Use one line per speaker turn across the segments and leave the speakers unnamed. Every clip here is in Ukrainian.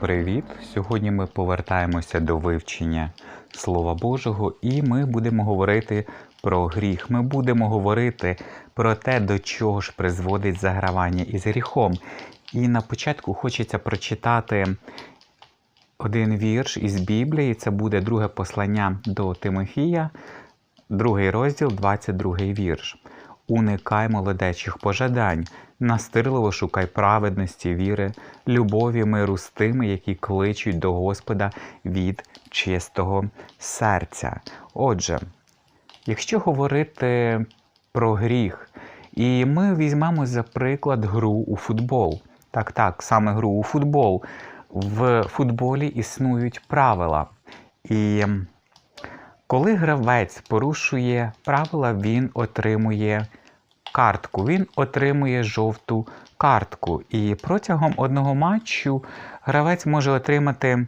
привіт! Сьогодні ми повертаємося до вивчення Слова Божого, і ми будемо говорити про гріх. Ми будемо говорити про те, до чого ж призводить загравання із гріхом. І на початку хочеться прочитати один вірш із Біблії. Це буде друге послання до Тимофія, другий розділ, 22 вірш. Уникай молодечих пожадань, настирливо шукай праведності, віри, любові, миру з тими, які кличуть до Господа від чистого серця. Отже, якщо говорити про гріх, і ми візьмемо за приклад гру у футбол. Так, так, саме гру у футбол. В футболі існують правила. І коли гравець порушує правила, він отримує картку. Він отримує жовту картку. І протягом одного матчу гравець може отримати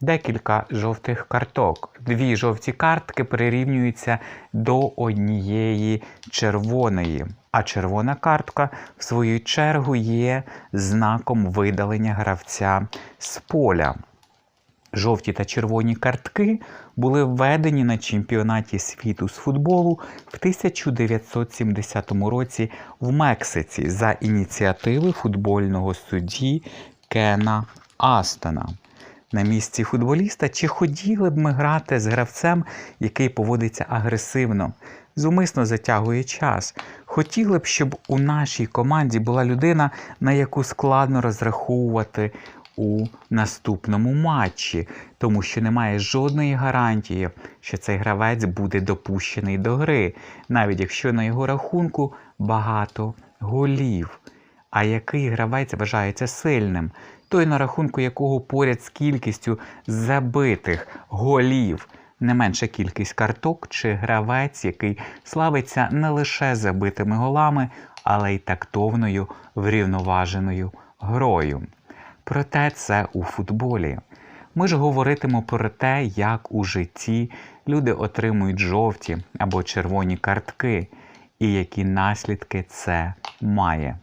декілька жовтих карток. Дві жовті картки прирівнюються до однієї червоної. А червона картка, в свою чергу, є знаком видалення гравця з поля. Жовті та червоні картки були введені на чемпіонаті світу з футболу в 1970 році в Мексиці за ініціативи футбольного судді Кена Астона. На місці футболіста чи хотіли б ми грати з гравцем, який поводиться агресивно, зумисно затягує час. Хотіли б, щоб у нашій команді була людина, на яку складно розраховувати у наступному матчі, тому що немає жодної гарантії, що цей гравець буде допущений до гри, навіть якщо на його рахунку багато голів. А який гравець вважається сильним? Той, на рахунку якого поряд з кількістю забитих голів не менша кількість карток, чи гравець, який славиться не лише забитими голами, але й тактовною врівноваженою грою. Проте це у футболі. Ми ж говоритимо про те, як у житті люди отримують жовті або червоні картки, і які наслідки це має.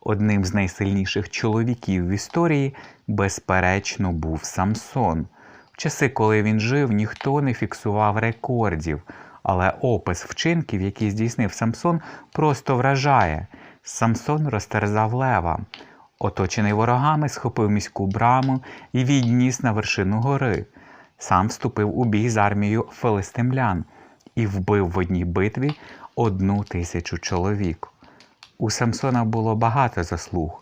Одним з найсильніших чоловіків в історії, безперечно, був Самсон. В часи, коли він жив, ніхто не фіксував рекордів, але опис вчинків, які здійснив Самсон, просто вражає. Самсон розтерзав лева. Оточений ворогами, схопив міську браму і відніс на вершину гори. Сам вступив у бій з армією филистимлян і вбив в одній битві одну тисячу чоловік. У Самсона було багато заслуг,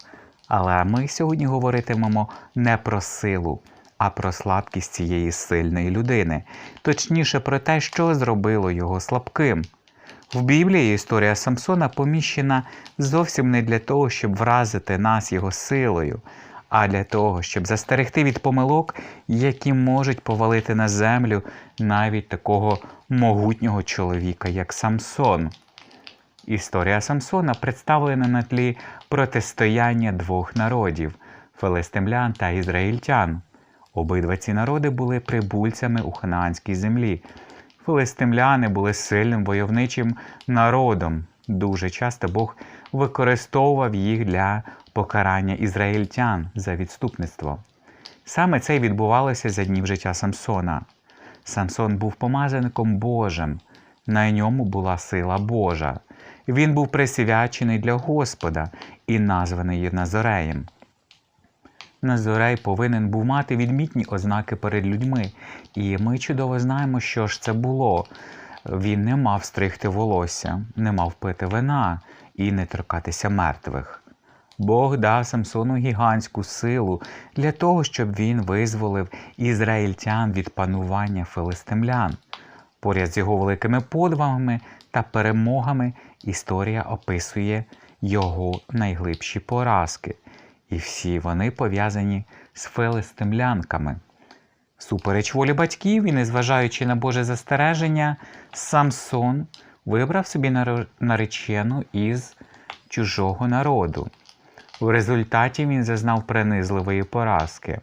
але ми сьогодні говоритимемо не про силу, а про слабкість цієї сильної людини, точніше про те, що зробило його слабким. В Біблії історія Самсона поміщена зовсім не для того, щоб вразити нас його силою, а для того, щоб застерегти від помилок, які можуть повалити на землю навіть такого могутнього чоловіка, як Самсон. Історія Самсона представлена на тлі протистояння двох народів филистимлян та ізраїльтян. Обидва ці народи були прибульцями у ханаанській землі. Филистимляни були сильним войовничим народом. Дуже часто Бог використовував їх для покарання ізраїльтян за відступництво. Саме це й відбувалося за днів життя Самсона. Самсон був помазаником Божим, на ньому була сила Божа. Він був присвячений для Господа і названий Назореєм. Назорей повинен був мати відмітні ознаки перед людьми, і ми чудово знаємо, що ж це було. Він не мав стригти волосся, не мав пити вина і не торкатися мертвих. Бог дав Самсону гігантську силу для того, щоб він визволив ізраїльтян від панування филистимлян. Поряд з його великими подвигами та перемогами історія описує його найглибші поразки, і всі вони пов'язані з филистимлянками. Супереч волі батьків і незважаючи на Боже застереження, Самсон вибрав собі наречену із чужого народу. В результаті він зазнав принизливої поразки.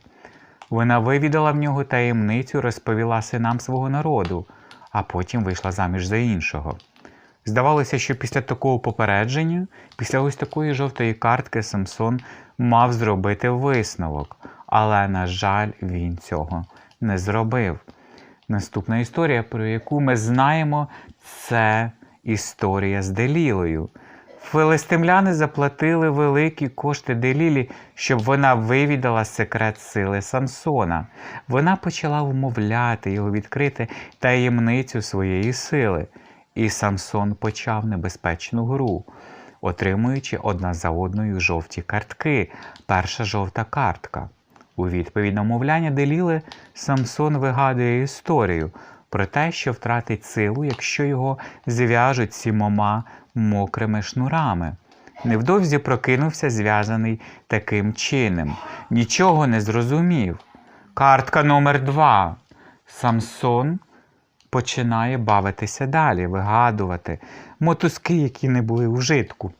Вона вивідала в нього таємницю, розповіла синам свого народу, а потім вийшла заміж за іншого. Здавалося, що після такого попередження, після ось такої жовтої картки, Самсон мав зробити висновок. Але, на жаль, він цього не зробив. Наступна історія, про яку ми знаємо, це історія з Делілою. Филистимляни заплатили великі кошти Делілі, щоб вона вивідала секрет сили Самсона. Вона почала вмовляти його відкрити таємницю своєї сили. І Самсон почав небезпечну гру, отримуючи одна за одною жовті картки. Перша жовта картка. У відповідь на мовляння Деліли Самсон вигадує історію про те, що втратить силу, якщо його зв'яжуть сімома мокрими шнурами. Невдовзі прокинувся зв'язаний таким чином. Нічого не зрозумів. Картка номер два. Самсон починає бавитися далі, вигадувати мотузки, які не були в житку.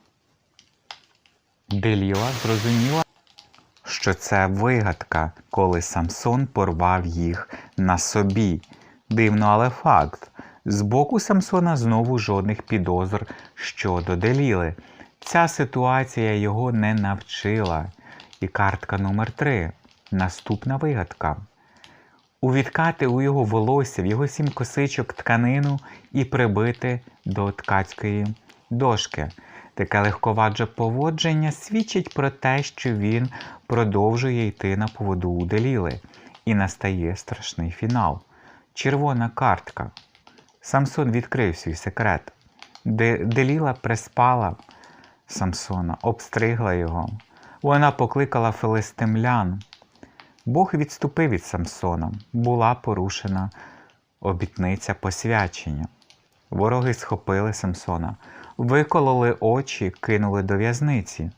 Деліла зрозуміла, що це вигадка, коли Самсон порвав їх на собі. Дивно, але факт. З боку Самсона знову жодних підозр щодо Деліли. Ця ситуація його не навчила. І картка номер 3 Наступна вигадка. Увіткати у його волосся, в його сім косичок тканину і прибити до ткацької дошки. Таке легковадже поводження свідчить про те, що він продовжує йти на поводу у Деліли. І настає страшний фінал. Червона картка. Самсон відкрив свій секрет. Деліла приспала Самсона, обстригла його. Вона покликала филистимлян. Бог відступив від Самсона, була порушена обітниця посвячення. Вороги схопили Самсона, викололи очі, кинули до в'язниці,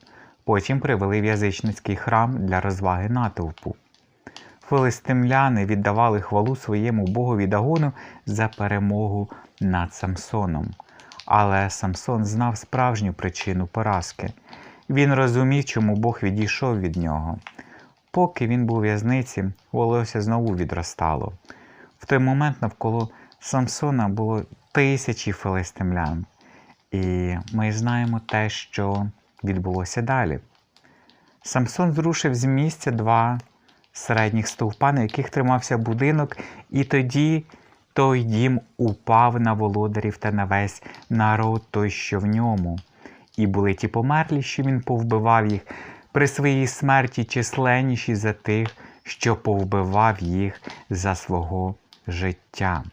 потім привели в язичницький храм для розваги натовпу. Филистимляни віддавали хвалу своєму богові Дагону за перемогу над Самсоном. Але Самсон знав справжню причину поразки. Він розумів, чому Бог відійшов від нього. Поки він був в'язниці, волосся знову відростало. В той момент навколо Самсона було тисячі филистимлян. І ми знаємо те, що відбулося далі. Самсон зрушив з місця два середніх стовпа, на яких тримався будинок, і тоді той дім упав на володарів та на весь народ той, що в ньому. І були ті померлі, що він повбивав їх, при своїй смерті численніші за тих, що повбивав їх за свого життя.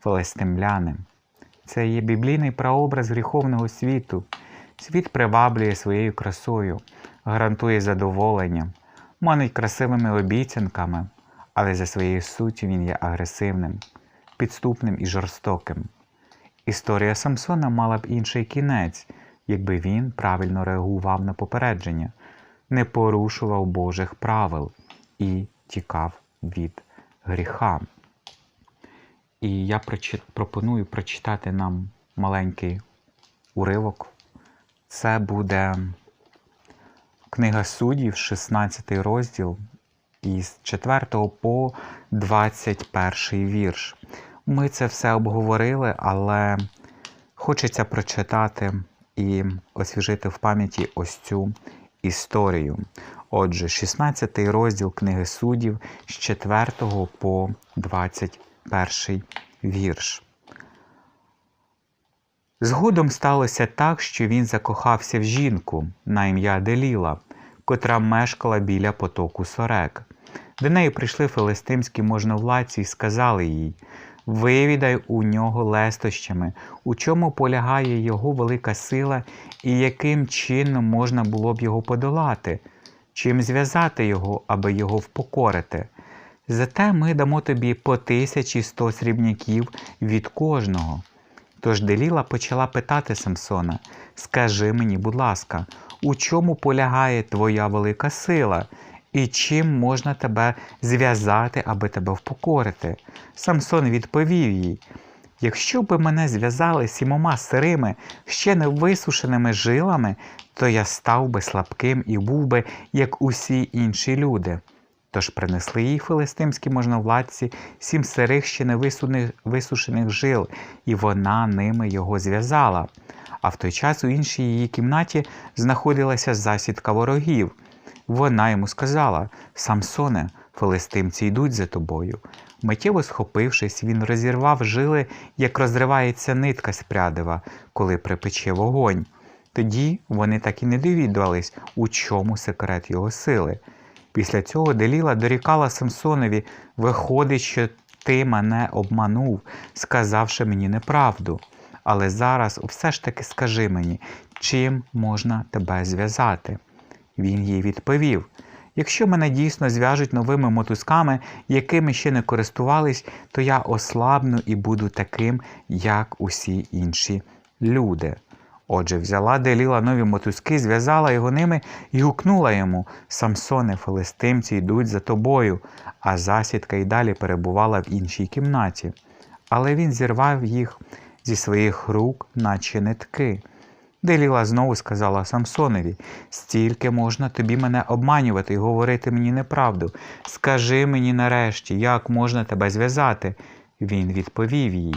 Филистимляни. Це є біблійний прообраз гріховного світу. Світ приваблює своєю красою, гарантує задоволення, манить красивими обіцянками, але за своєю суттю він є агресивним, підступним і жорстоким. Історія Самсона мала б інший кінець, якби він правильно реагував на попередження, не порушував Божих правил і тікав від гріха. І я пропоную прочитати нам маленький уривок. Це буде книга суддів, 16 розділ, із 4 по 21 вірш. Ми це все обговорили, але хочеться прочитати і освіжити в пам'яті ось цю історію. Отже, 16 розділ книги суддів з 4 по 21 вірш. Згодом сталося так, що він закохався в жінку на ім'я Деліла, котра мешкала біля потоку Сорек. До неї прийшли филистимські можновладці і сказали їй Вивідай у нього лестощами, у чому полягає його велика сила і яким чином можна було б його подолати, чим зв'язати його, аби його впокорити. Зате ми дамо тобі по тисячі сто срібняків від кожного. Тож Деліла почала питати Самсона Скажи мені, будь ласка, у чому полягає твоя велика сила, і чим можна тебе зв'язати, аби тебе впокорити? Самсон відповів їй Якщо би мене зв'язали сімома сирими, ще не висушеними жилами, то я став би слабким і був би, як усі інші люди. Тож принесли їй филистимські можновладці сім сирих ще не висушених жил, і вона ними його зв'язала. А в той час у іншій її кімнаті знаходилася засідка ворогів. Вона йому сказала: Самсоне, филистимці йдуть за тобою. Миттєво схопившись, він розірвав жили, як розривається нитка з прядива, коли припече вогонь. Тоді вони так і не довідувались, у чому секрет його сили. Після цього Деліла дорікала Самсонові, виходить, що ти мене обманув, сказавши мені неправду. Але зараз все ж таки скажи мені, чим можна тебе зв'язати? Він їй відповів: Якщо мене дійсно зв'яжуть новими мотузками, якими ще не користувались, то я ослабну і буду таким, як усі інші люди. Отже, взяла Деліла нові мотузки, зв'язала його ними і гукнула йому Самсоне, филистимці йдуть за тобою, а засідка й далі перебувала в іншій кімнаті. Але він зірвав їх зі своїх рук, наче нитки. Деліла знову сказала Самсонові: стільки можна тобі мене обманювати і говорити мені неправду. Скажи мені нарешті, як можна тебе зв'язати? Він відповів їй.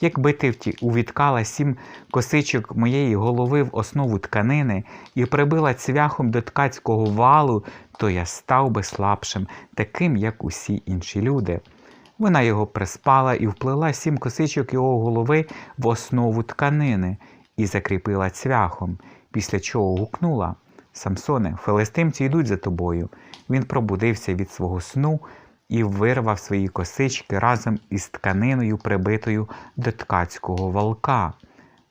Якби ти увіткала сім косичок моєї голови в основу тканини і прибила цвяхом до ткацького валу, то я став би слабшим, таким, як усі інші люди. Вона його приспала і вплела сім косичок його голови в основу тканини і закріпила цвяхом, після чого гукнула Самсоне, филистимці йдуть за тобою. Він пробудився від свого сну і вирвав свої косички разом із тканиною, прибитою до ткацького валка.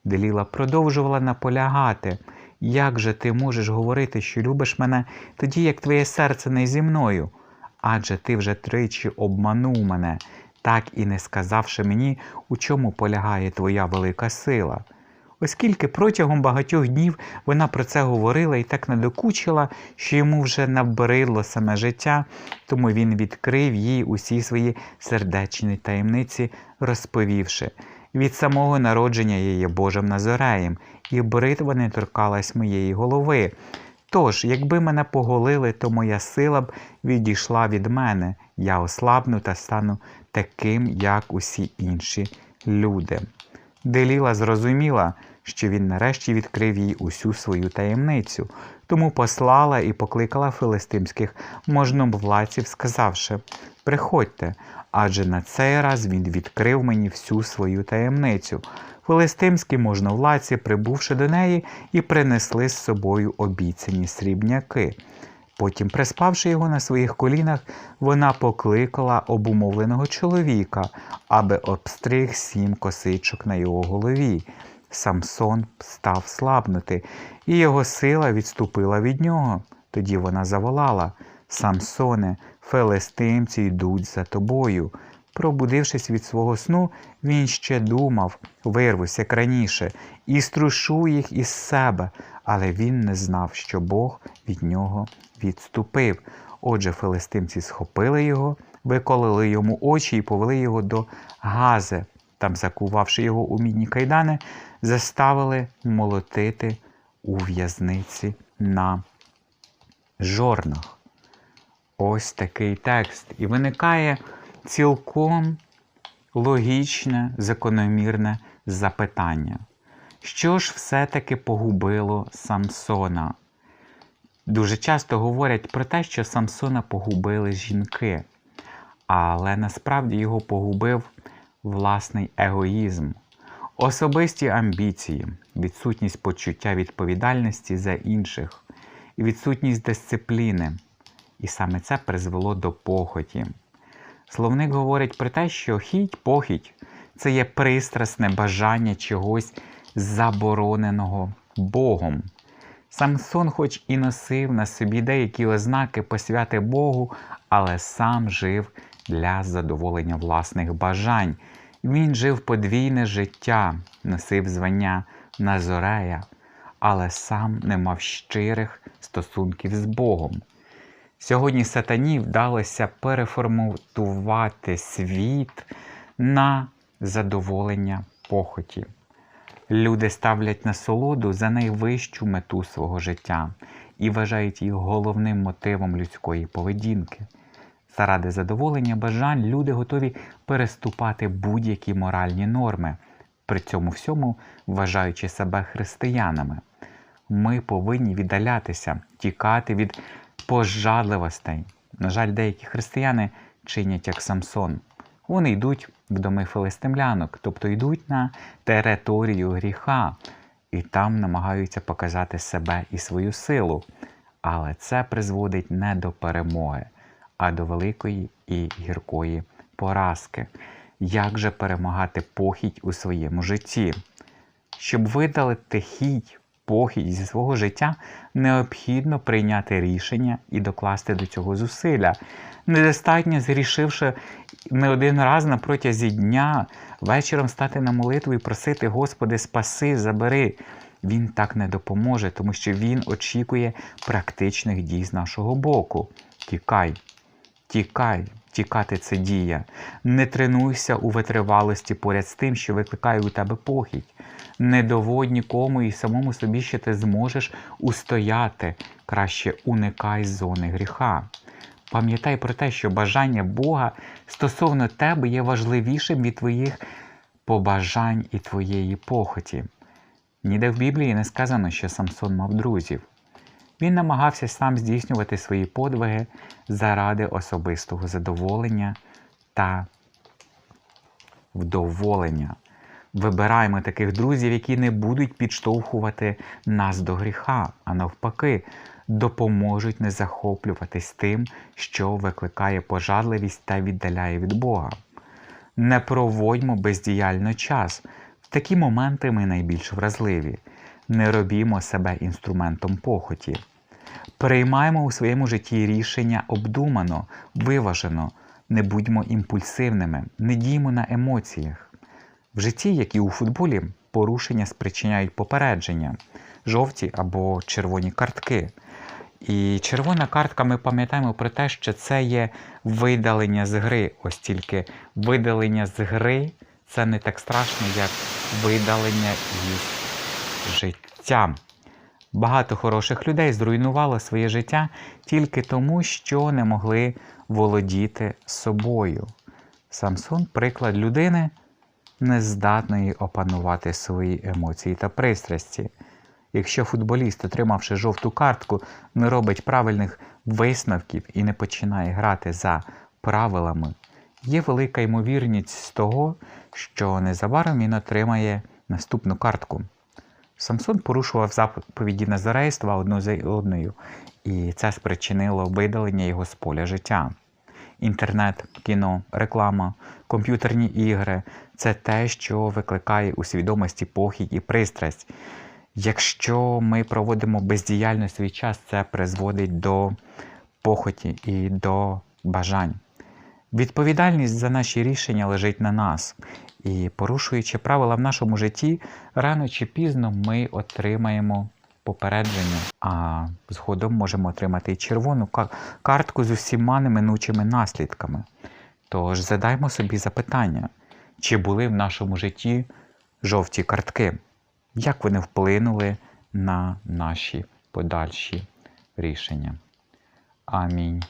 Деліла продовжувала наполягати. Як же ти можеш говорити, що любиш мене, тоді як твоє серце не зі мною? Адже ти вже тричі обманув мене, так і не сказавши мені, у чому полягає твоя велика сила. Оскільки протягом багатьох днів вона про це говорила і так надокучила, що йому вже набридло саме життя, тому він відкрив їй усі свої сердечні таємниці, розповівши від самого народження є Божим Назореєм, і бритва не торкалась моєї голови. Тож, якби мене поголили, то моя сила б відійшла від мене, я ослабну та стану таким, як усі інші люди. Деліла зрозуміла, що він нарешті відкрив їй усю свою таємницю, тому послала і покликала филистимських можновладців, сказавши: Приходьте, адже на цей раз він відкрив мені всю свою таємницю. Филистимські можновладці, прибувши до неї, і принесли з собою обіцяні срібняки. Потім, приспавши його на своїх колінах, вона покликала обумовленого чоловіка, аби обстриг сім косичок на його голові. Самсон став слабнути, і його сила відступила від нього. Тоді вона заволала Самсоне, фелестимці йдуть за тобою. Пробудившись від свого сну, він ще думав, вирвусь, як раніше, і струшу їх із себе, але він не знав, що Бог від нього відступив. Отже, филистимці схопили його, виколили йому очі і повели його до Гази. Там, закувавши його у мідні кайдани, заставили молотити у в'язниці на жорнах. Ось такий текст. І виникає цілком логічне, закономірне запитання. Що ж все-таки погубило Самсона? Дуже часто говорять про те, що Самсона погубили жінки, але насправді його погубив власний егоїзм, особисті амбіції, відсутність почуття відповідальності за інших, відсутність дисципліни. І саме це призвело до похоті. Словник говорить про те, що хіть, похідь це є пристрасне бажання чогось забороненого Богом. Самсон, хоч і носив на собі деякі ознаки посвяти Богу, але сам жив для задоволення власних бажань. Він жив подвійне життя, носив звання Назорея, але сам не мав щирих стосунків з Богом. Сьогодні сатані вдалося переформатувати світ на задоволення похоті. Люди ставлять насолоду за найвищу мету свого життя і вважають їх головним мотивом людської поведінки. Заради задоволення бажань люди готові переступати будь-які моральні норми, при цьому всьому вважаючи себе християнами. Ми повинні віддалятися, тікати від пожадливостей. На жаль, деякі християни чинять як Самсон. Вони йдуть в доми филистимлянок, тобто йдуть на територію гріха і там намагаються показати себе і свою силу. Але це призводить не до перемоги, а до великої і гіркої поразки. Як же перемагати похідь у своєму житті? Щоб видалити хіть, похідь зі свого життя, необхідно прийняти рішення і докласти до цього зусилля. Недостатньо, зрішивши не один раз на протязі дня, вечором стати на молитву і просити Господи, спаси, забери. Він так не допоможе, тому що Він очікує практичних дій з нашого боку. Тікай, тікай, тікати це дія. Не тренуйся у витривалості поряд з тим, що викликає у тебе похідь. Не доводь нікому і самому собі, що ти зможеш устояти, краще уникай зони гріха. Пам'ятай про те, що бажання Бога стосовно тебе є важливішим від твоїх побажань і твоєї похоті. Ніде в Біблії не сказано, що Самсон мав друзів. Він намагався сам здійснювати свої подвиги заради особистого задоволення та вдоволення. Вибираємо таких друзів, які не будуть підштовхувати нас до гріха, а навпаки, допоможуть не захоплюватись тим, що викликає пожадливість та віддаляє від Бога. Не проводьмо бездіяльно час. В такі моменти ми найбільш вразливі. Не робімо себе інструментом похоті. Приймаємо у своєму житті рішення обдумано, виважено, не будьмо імпульсивними, не діймо на емоціях. В житті, як і у футболі, порушення спричиняють попередження, жовті або червоні картки. І червона картка, ми пам'ятаємо про те, що це є видалення з гри. Ось тільки видалення з гри це не так страшно, як видалення із життя. Багато хороших людей зруйнувало своє життя тільки тому, що не могли володіти собою. Самсон приклад людини, нездатної опанувати свої емоції та пристрасті. Якщо футболіст, отримавши жовту картку, не робить правильних висновків і не починає грати за правилами, є велика ймовірність того, що незабаром він отримає наступну картку. Самсон порушував заповіді назарейства одну за одною, і це спричинило видалення його з поля життя. Інтернет, кіно, реклама, комп'ютерні ігри це те, що викликає у свідомості похідь і пристрасть. Якщо ми проводимо бездіяльно свій час, це призводить до похоті і до бажань. Відповідальність за наші рішення лежить на нас. І порушуючи правила в нашому житті, рано чи пізно ми отримаємо попередження, а згодом можемо отримати і червону картку з усіма неминучими наслідками. Тож задаймо собі запитання, чи були в нашому житті жовті картки, як вони вплинули на наші подальші рішення. Амінь.